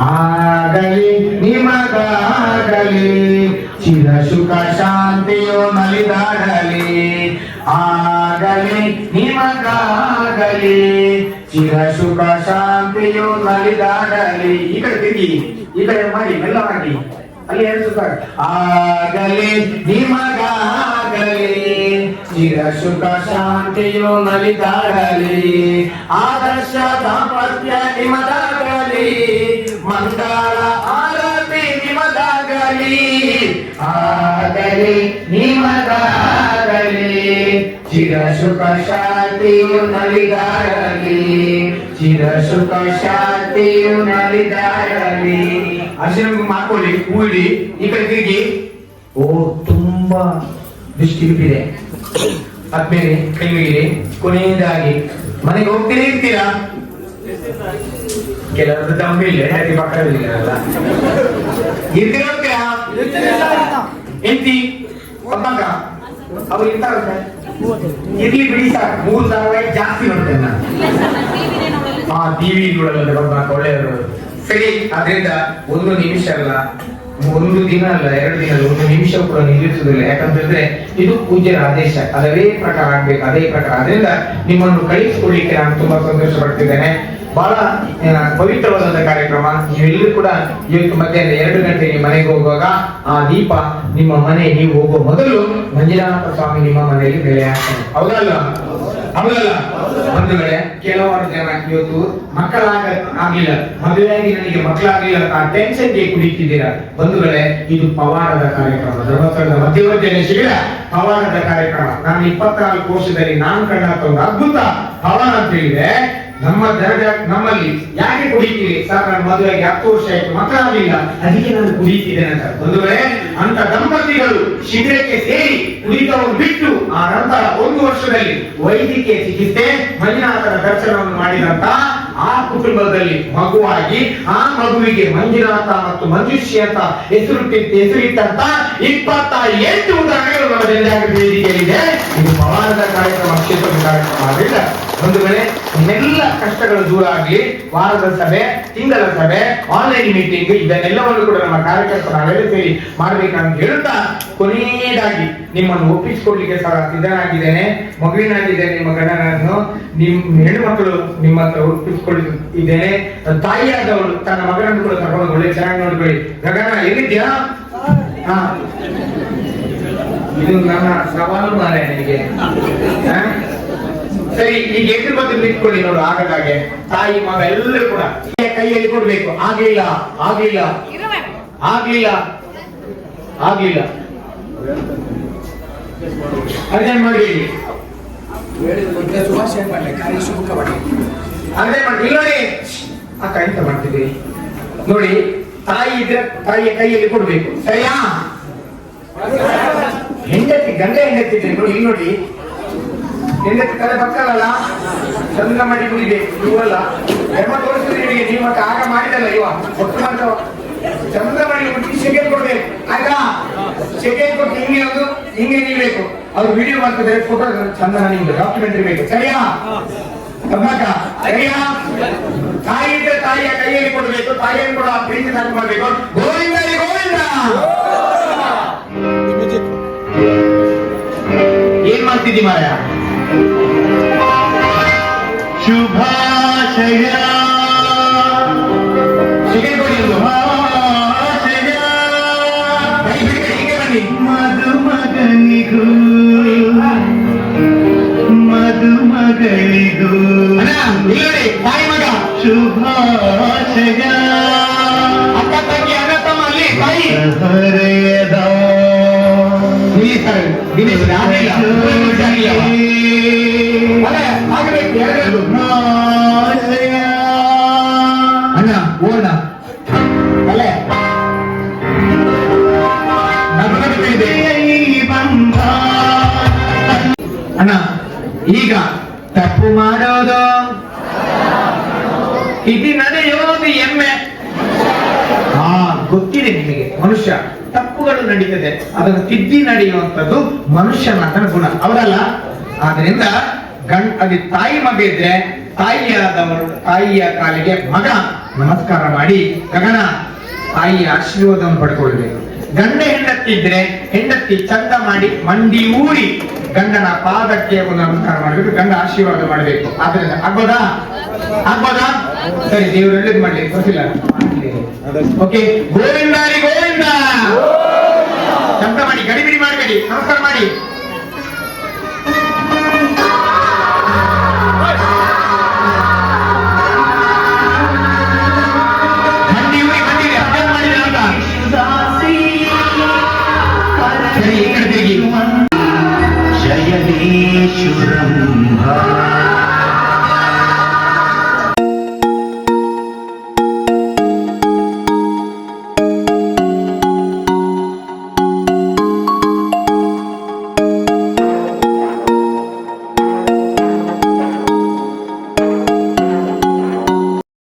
ಆಗಲಿ, ನಿಮಗಾಗಲಿ, ಚಿರ ಸುಖ ಶಾಂತಿಯು ನಲಿದಾಡಲಿ ಆಗಲಿ, ನಿಮಗಾಗಲಿ, ಚಿರ ಸುಖ ಶಾಂತಿಯು ನಲಿದಾಡಲಿ ಈ ಕಡೆ ತಿರುಗಿ, ಈ ಕಡೆ ಮಾಡಿ, ಮೆಲ್ಲ ಮಾಡಿ. ಅಲ್ಲಿ ಏನು ಸುಖ. ಆಗಲಿ, ನಿಮಗಾಗಲಿ ಚಿರ ಸುಖ ಶಾಂತಿಯು ನಲಿದಾಡಲಿ ಆದರ್ಶ ದಾಂಪತ್ಯ ನಿಮದಾಗಲಿ ಮಂಗಳ ಆರತಿ ನಿಮದಾಗಲಿ, ಆಗಲಿ ನಿಮದಾಗಲಿ. ಚಿರಸುಖ ಶಾಂತಿಯು ನಲಿದಾಡಲಿ ಚಿರಸುಖ ಶಾಂತಿಯು ನಲಿದಾಡಲಿ ಅರ್ಶನ ಮಾಡ್ಕೊಳ್ಳಿ ಕೂಡಿ ಈ ಕಡೆ ತಿರುಗಿ. ಓ, ತುಂಬಾ ದೃಷ್ಟಿ ಬಿಟ್ಟಿದೆ. ಆದ್ಮೇಲೆ ಕೈ ಮುಗಿರಿ ಕೊನೆಯದಾಗಿ ಮನೆಗೆ ಹೋಗ್ತೀರಿ ಇರ್ತೀರಾ ಕೆಲವರು ತಮ್ಮ ಇಲ್ಲ ಯಾಕೆ ಪಕ್ಕದಲ್ಲಿರಲ್ಲ ಇರ್ತೀರ ಹೋಗ್ತೀರಾ ಎಂತಿ ಒಬ್ಬಂಗ ಅವ್ರು ಇರ್ತಾರಂತೆ. ಇರ್ಲಿ ಬಿಡಿ ಸರ್ ಮೂರು ಸಾವಿರ ಜಾಸ್ತಿ ನೋಡ್ತೇನೆ ಹಾ ಟಿವಿ ನೋಡಲ್ಲ ಒಬ್ಬ ಒಳ್ಳೆಯವರು. ಸರಿ ಅದರಿಂದ ಒಂದು ನಿಮಿಷ ಅಲ್ಲ. ಒಂದು ದಿನ ಅಲ್ಲ, ಎರಡು ದಿನ ಅಲ್ಲ, ಒಂದು ನಿಮಿಷ ಕೂಡ ನಿಲ್ಲಿಸುವುದಿಲ್ಲ. ಯಾಕಂತಂದ್ರೆ ಇದು ಪೂಜ್ಯರ ಆದೇಶ. ಅದೇ ಪ್ರಕಾರ ಆಗ್ಬೇಕು, ಅದೇ ಪ್ರಕಾರ. ಅದರಿಂದ ನಿಮ್ಮನ್ನು ಕಳಿಸಿಕೊಳ್ಳಿಕ್ಕೆ ನಾನು ತುಂಬಾ ಸಂತೋಷ ಪಡ್ತಿದ್ದೇನೆ ಬಹಳ ಪವಿತ್ರವಾದಂತ ಕಾರ್ಯಕ್ರಮ. ನೀವೆಲ್ಲರೂ ಕೂಡ ಇವತ್ತು ಮಧ್ಯಾಹ್ನ ಎರಡು ಗಂಟೆಗೆ ಮನೆಗೆ ಹೋಗುವಾಗ ಆ ದೀಪ ನಿಮ್ಮ ಮನೆ ನೀವು ಹೋಗುವ ಮೊದಲು ಮಂಜುನಾಥ ಸ್ವಾಮಿ ನಿಮ್ಮ ಮನೆಯಲ್ಲಿ ಬೆಳೆ ಹಾಕ್ತಾರೆ. ಹೌದಲ್ಲ ಹೌದಲ್ಲ? ಬಂಧುಗಳೇ, ಕೆಲವಾರು ಜನ ಇವತ್ತು ಮಕ್ಕಳಾಗ ಆಗಿಲ್ಲ ಮದುವೆಯಾಗಿ ನನಗೆ ಮಕ್ಕಳಾಗಿಲ್ಲ ಅಂತ ಟೆನ್ಷನ್ಗೆ ಕುಡಿತಿದ್ದೀರಾ ಬಂಧುಗಳೇ, ಇದು ಪವಾಡದ ಕಾರ್ಯಕ್ರಮ. ಧರ್ಮಸ್ಥಳದ ಮಧ್ಯವರ್ತಿಯಲ್ಲಿ ಶಿಬಿರ ಪವಾಡದ ಕಾರ್ಯಕ್ರಮ. ನಾನು ಇಪ್ಪತ್ನಾಲ್ಕು ವರ್ಷದಲ್ಲಿ ನಾನು ಕಂಡ ಅದ್ಭುತ ಪವಾಡ ಅಂತ ಹೇಳಿದ್ರೆ ನಮ್ಮ ದರ್ಜೆ ನಮ್ಮಲ್ಲಿ ಯಾಕೆ ಕುಡಿತೀವಿ ಸರ್ ಮದುವೆಗೆ ಹತ್ತು ವರ್ಷ ಆಯ್ತು ಮಕ್ಕಳಾಗಲಿಲ್ಲ ಅದಕ್ಕೆ ನಾನು ಕುಡಿತಿದ್ದೇನೆ ಅಂತ ಮದುವೆ ಅಂತ ದಂಪತಿಗಳು ಶಿಬಿರಕ್ಕೆ ಸೇರಿ ಕುಡಿತವನ್ನು ಬಿಟ್ಟು ಆ ನಂತರ ಒಂದು ವರ್ಷದಲ್ಲಿ ವೈದ್ಯಕೀಯ ಚಿಕಿತ್ಸೆ ಮಂಜುನಾಥನ ದರ್ಶನವನ್ನು ಮಾಡಿದಂತ ಆ ಕುಟುಂಬದಲ್ಲಿ ಮಗುವಾಗಿ, ಆ ಮಗುವಿಗೆ ಮಂಜುನಾಥ ಮತ್ತು ಮಂಜುಶ್ರೀ ಅಂತ ಹೆಸರು ಹೆಸರಿಟ್ಟಂತ ಇಪ್ಪತ್ತ ಎಂಟು ಉದಾಹರಣೆಗಳು ನಮ್ಮ ಜನಜಾಗೃತಿ ವೇದಿಕೆಯಲ್ಲಿದೆ. ಇದು ಪವಾಡದ ಕಾರ್ಯಕ್ರಮ, ಕ್ಷೇತ್ರದ ಕಾರ್ಯಕ್ರಮ ಒಂದು ವೇಳೆ ಎಲ್ಲ ಕಷ್ಟಗಳು ದೂರ ಆಗಲಿ. ವಾರದ ಸಭೆ, ತಿಂಗಳ ಸಭೆ ಆನ್ಲೈನ್ ಮೀಟಿಂಗ್ ಇದನ್ನೆಲ್ಲವನ್ನು ಕೂಡ ನಮ್ಮ ಕಾರ್ಯಕರ್ತರು ನಾವೆಲ್ಲ ಸೇರಿ ಮಾಡ್ಬೇಕಂತ ಹೇಳ್ತಾ ಕೊನೆಯದಾಗಿ ನಿಮ್ಮನ್ನು ಒಪ್ಪಿಸಿಕೊಡ್ಲಿಕ್ಕೆ ಸಹ ಸಿದ್ಧನಾಗಿದ್ದೇನೆ. ಮಗುವಿನಾಗಿದ್ದೇನೆ ನಿಮ್ಮ ಗಣನನ್ನು ನಿಮ್ಮ ಹೆಣ್ಣು ಮಕ್ಕಳು ನಿಮ್ಮ ಹತ್ರ ಒಪ್ಪಿಸಿಕೊಳ್ಳಿದ್ದೇನೆ ತಾಯಿಯಾದವಳು, ತನ್ನ ಮಗನನ್ನು ಕೂಡ ಕರ್ಕೊಂಡು ಒಳ್ಳೆ ಚೆನ್ನಾಗಿ ನೋಡ್ಕೊಳ್ಳಿ. ಗಗನ ಎಲ್ಲಿದ್ಯಾ ಇದು ನನ್ನ ಸವಾಲು ಮಾರೆ ನನಗೆ? ಸರಿ, ಈಗ ಎದುರು ಬಂದು ನಿಂತ್ಕೊಳ್ಳಿ ನೋಡು ಆಗದಾಗೆ ತಾಯಿ, ಮಗ ಎಲ್ಲರೂ ಕೂಡ. ಕೈಯಲ್ಲಿ ಕೊಡ್ಬೇಕು. ಆಗ್ಲಿಲ್ಲ ಆಗ್ಲಿಲ್ಲ. ಆಗ್ಲಿಲ್ಲ. ಆಗ್ಲಿಲ್ಲ. ಅದೇ ಮಾಡಿ. ಶುಭಾಶಯ ಮಾಡಲಿ. ಕಾರ್ಯ ಶುಭ ಇಲ್ಲಿ ನೋಡಿ. ಅಕ್ಕ ಎಂತ ಮಾಡ್ತಿದ್ದೀವಿ ನೋಡಿ, ತಾಯಿ ಇದ್ರೆ ತಾಯಿಯ ಕೈಯಲ್ಲಿ ಕೊಡ್ಬೇಕು. ಸರಿಯಾ? ಹೆಂಡತಿ, ಗಂಡ ಹೆಂಡತಿ ನೋಡಿ ಇಲ್ಲಿ ನೋಡಿ. ಹೆಂಡತಿ ತಲೆ ಬರ್ತಾರಲ್ಲ ಚಂದ್ರ ಮಾಡಿ ಕುಡಿಬೇಕು ಇವಲ್ಲ ಧರ್ಮ ತೋರಿಸಿದ್ರೆ ನಿಮಗೆ ನೀವು ಮತ್ತೆ ಆಗ ಮಾಡಿದಲ್ಲ ಇವ. ಒಟ್ಟು ಮಾತ್ರ ಚಂದ್ರ ಮಾಡಿ ಮುಟ್ಟಿ ಸೆಕೆಂಡ್ ಕೊಡ್ಬೇಕು. ಆಯ್ತಾ? ಸೆಕೆಂಡ್ ಕೊಟ್ಟು ಹಿಂಗೆ ಅದು, ಹಿಂಗೆ ನಿಲ್ಬೇಕು. ಅವ್ರು ವಿಡಿಯೋ ಮಾಡ್ತಿದ್ರೆ ಫೋಟೋ ಚಂದ ನಿಮ್ದು ಡಾಕ್ಯುಮೆಂಟ್ರಿ ಬೇಕು. ಸರಿಯಾ? ಕರ್ನಾಟಕ ಸರಿಯಾ ತಾಯಿ ಇದ್ರೆ ತಾಯಿಯ ಕೈಯಲ್ಲಿ ಕೊಡಬೇಕು, ತಾಯಿಯನ್ನು ಕೂಡ ಪ್ರೀತಿ ಸಾಕು ಮಾಡಬೇಕು ಗೋವಿಂದ ಹರಿ ಗೋವಿಂದ! ಏನ್ ಮಾಡ್ತಿದ್ದಿ ಮಾರ ಶುಭಾಶಯ. ಸೆಕೆಂಡ್ ಕೊಡಿ ಶುಭಾಶಯ ಅಕ್ಕ ತಂಗಿ ಅಣ್ಣ ತಮ್ಮ ಅಲ್ಲಿ ತಾಯಿ ಸರ್ ದಿನೇಶ್ ಅಣ್ಣ ಓಣ ಅಲ್ಲೇ. ಅಣ್ಣ ಈಗ ತಪ್ಪು ಮಾಡೋದು. ಇದು ಯೋಗಿ ಎಮ್ಮೆ. ಹಾ ಗೊತ್ತಿದೆ ನಿಮಗೆ, ಮನುಷ್ಯ, ತಪ್ಪುಗಳು ನಡೀತದೆ, ಅದನ್ನು ತಿದ್ದಿ ನಡೆಯುವಂಥದ್ದು ಮನುಷ್ಯನ ಗುಣ. ಅವರಲ್ಲ? ಆದ್ರಿಂದ ಗಂಡ ಅಲ್ಲಿ ತಾಯಿ ಮಗ ಇದ್ರೆ, ತಾಯಿಯಾದವರು, ತಾಯಿಯ ಕಾಲಿಗೆ ಮಗ, ನಮಸ್ಕಾರ ಮಾಡಿ, ಗಗನ, ತಾಯಿಯ ಆಶೀರ್ವಾದವನ್ನು ಪಡ್ಕೊಳ್ಬೇಕು ಗಂಡ ಹೆಂಡತಿ ಇದ್ರೆ, ಹೆಂಡತಿ ಚಂದ ಮಾಡಿ, ಮಂಡಿ ಊರಿ, ಗಂಡನ ಪಾದಕ್ಕೆ ಒಂದು ನಮಸ್ಕಾರ ಮಾಡಬೇಕು ಗಂಡ ಆಶೀರ್ವಾದ ಮಾಡಬೇಕು. ಆದ್ರಿಂದ ಆಗ್ಬೋದಾ? ಆಗ್ಬೋದಾ? ಸರಿ ನೀವು ಒಳ್ಳೇದು ಮಾಡ್ಲಿ ಗೊತ್ತಿಲ್ಲ ಓಕೆ ಗೋವಿಂದ ರೀ ಗೋವಿಂದ ಶಬ್ದ ಮಾಡಿ ಗಡಿಬಿಡಿ ಮಾಡಬೇಡಿ ನಮಸ್ಕಾರ ಮಾಡಿ जय देशुरम्भा